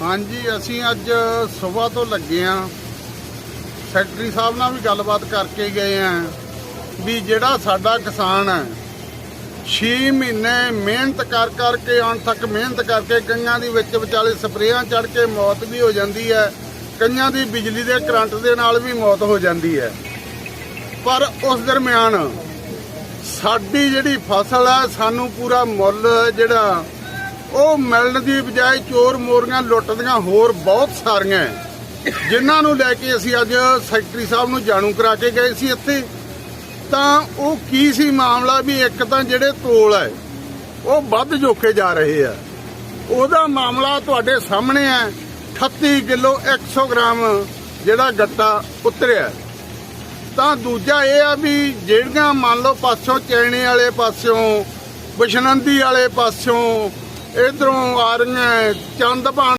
ਹਾਂਜੀ, ਅਸੀਂ ਅੱਜ ਸਵੇਰ ਤੋਂ ਲੱਗੇ ਆ। ਸੈਕਟਰੀ ਸਾਹਿਬ ਨਾਲ ਵੀ ਗੱਲਬਾਤ ਕਰਕੇ ਗਏ ਆ ਵੀ ਜਿਹੜਾ ਸਾਡਾ ਕਿਸਾਨ ਹੈ 6 ਮਹੀਨੇ ਮਿਹਨਤ ਕਰ ਕਰਕੇ ਹੁਣ ਤੱਕ ਮਿਹਨਤ ਕਰਕੇ ਕਈਆਂ ਦੀ ਵਿੱਚ ਵਿਚਾਲੇ ਸਪਰੇਆਂ ਚੜ ਕੇ ਮੌਤ ਵੀ ਹੋ ਜਾਂਦੀ ਹੈ, ਕਈਆਂ ਦੀ ਬਿਜਲੀ ਦੇ ਕਰੰਟ ਦੇ ਨਾਲ ਵੀ ਮੌਤ ਹੋ ਜਾਂਦੀ ਹੈ। ਪਰ ਉਸ ਦਰਮਿਆਨ ਸਾਡੀ ਜਿਹੜੀ ਫਸਲ ਹੈ, ਸਾਨੂੰ ਪੂਰਾ ਮੁੱਲ ਜਿਹੜਾ ਉਹ ਮਿਲਣ ਦੀ ਬਜਾਏ ਚੋਰ ਮੋਰੀਆਂ ਲੁੱਟਦੀਆਂ ਹੋਰ ਬਹੁਤ ਸਾਰੀਆਂ ਹੈ, ਜਿਨ੍ਹਾਂ ਨੂੰ ਲੈ ਕੇ ਅਸੀਂ ਅੱਜ ਸੈਕਟਰੀ ਸਾਹਿਬ ਨੂੰ ਜਾਣੂ ਕਰਾ ਕੇ ਗਏ ਸੀ ਇੱਥੇ। ਤਾਂ ਉਹ ਕੀ ਸੀ ਮਾਮਲਾ ਵੀ ਇੱਕ ਤਾਂ ਜਿਹੜੇ ਤੋਲ ਹੈ ਉਹ ਵੱਧ ਜੋਖੇ ਜਾ ਰਹੇ ਆ। ਉਹਦਾ ਮਾਮਲਾ ਤੁਹਾਡੇ ਸਾਹਮਣੇ ਹੈ 38 ਕਿਲੋ 100 ਗ੍ਰਾਮ ਜਿਹੜਾ ਗੱਟਾ ਉਤਰਿਆ। ਤਾਂ ਦੂਜਾ ਇਹ ਆ ਵੀ ਜਿਹੜੀਆਂ ਮੰਨ ਲਓ ਪਾਸੋਂ ਚੈਣੇ ਵਾਲੇ ਪਾਸਿਓਂ ਬਸ਼ਨੰਦੀ ਵਾਲੇ ਪਾਸਿਓਂ ਇਧਰੋਂ ਆ ਰਹੀਆਂ ਚੰਦਪਾਣ